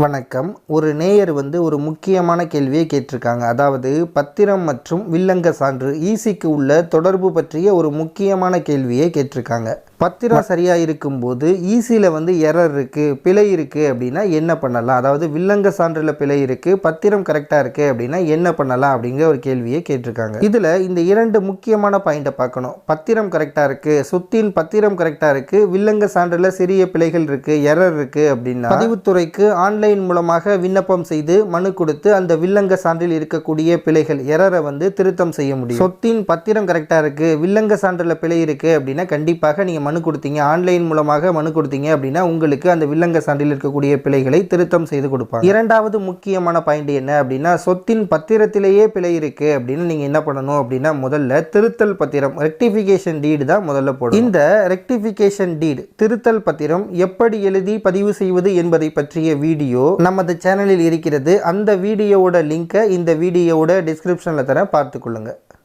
வணக்கம். ஒரு நேயர் வந்து ஒரு முக்கியமான கேள்வியை கேட்டிருக்காங்க. அதாவது பத்திரம் மற்றும் வில்லங்க சான்று ஈசிக்கு உள்ள தொடர்பு பற்றிய ஒரு முக்கியமான கேள்வியை கேட்டிருக்காங்க. பத்திரம் சரியாக இருக்கும்போது ஈசியில் வந்து எரர் இருக்குது பிழை இருக்குது அப்படின்னா என்ன பண்ணலாம்? அதாவது வில்லங்க சான்றில் பிழை இருக்குது பத்திரம் கரெக்டாக இருக்குது அப்படின்னா என்ன பண்ணலாம் அப்படிங்கிற ஒரு கேள்வியை கேட்டிருக்காங்க. இதில் இந்த இரண்டு முக்கியமான பாயிண்ட்டை பார்க்கணும். பத்திரம் கரெக்டாக இருக்குது சொத்தின் பத்திரம் கரெக்டாக இருக்குது வில்லங்க சான்றில் சிறிய பிழைகள் இருக்குது எரர் இருக்குது அப்படின்னா பதிவுத்துறைக்கு ஆன்லைன் ஆன்லைன் மூலமாக விண்ணப்பம் செய்து மனு கொடுத்து அந்த வில்லங்க சான்றில் இருக்கக்கூடிய பிழைகள் எரரை வந்து திருத்தம் செய்ய முடியும். சொத்தின் பத்திரம் கரெக்டாக இருக்குது வில்லங்க சான்றில் பிழை இருக்குது அப்படின்னா கண்டிப்பாக நீங்கள் மனு கொடுத்தீங்க. ஆன்லைன் மூலமாக மனு கொடுத்தீங்க அப்படின்னா உங்களுக்கு அந்த வில்லங்க சான்றில் இருக்கக்கூடிய பிழைகளை திருத்தம் செய்து கொடுப்பாங்க. இரண்டாவது முக்கியமான பாயிண்ட் என்ன அப்படின்னா சொத்தின் பத்திரத்திலேயே பிழை இருக்குது அப்படின்னு நீங்கள் என்ன பண்ணணும் அப்படின்னா முதல்ல திருத்தல் பத்திரம் ரெக்டிஃபிகேஷன் டீடு தான் முதல்ல போடும் இந்த ரெக்டிஃபிகேஷன் டீடு திருத்தல் பத்திரம் எப்படி எழுதி பதிவு செய்வது என்பதை பற்றிய வீடியோ நமது சேனலில் இருக்கிறது. அந்த வீடியோவோட லிங்கை இந்த வீடியோவோட டிஸ்கிரிப்ஷனில் தர பார்த்துக்கொள்ளுங்க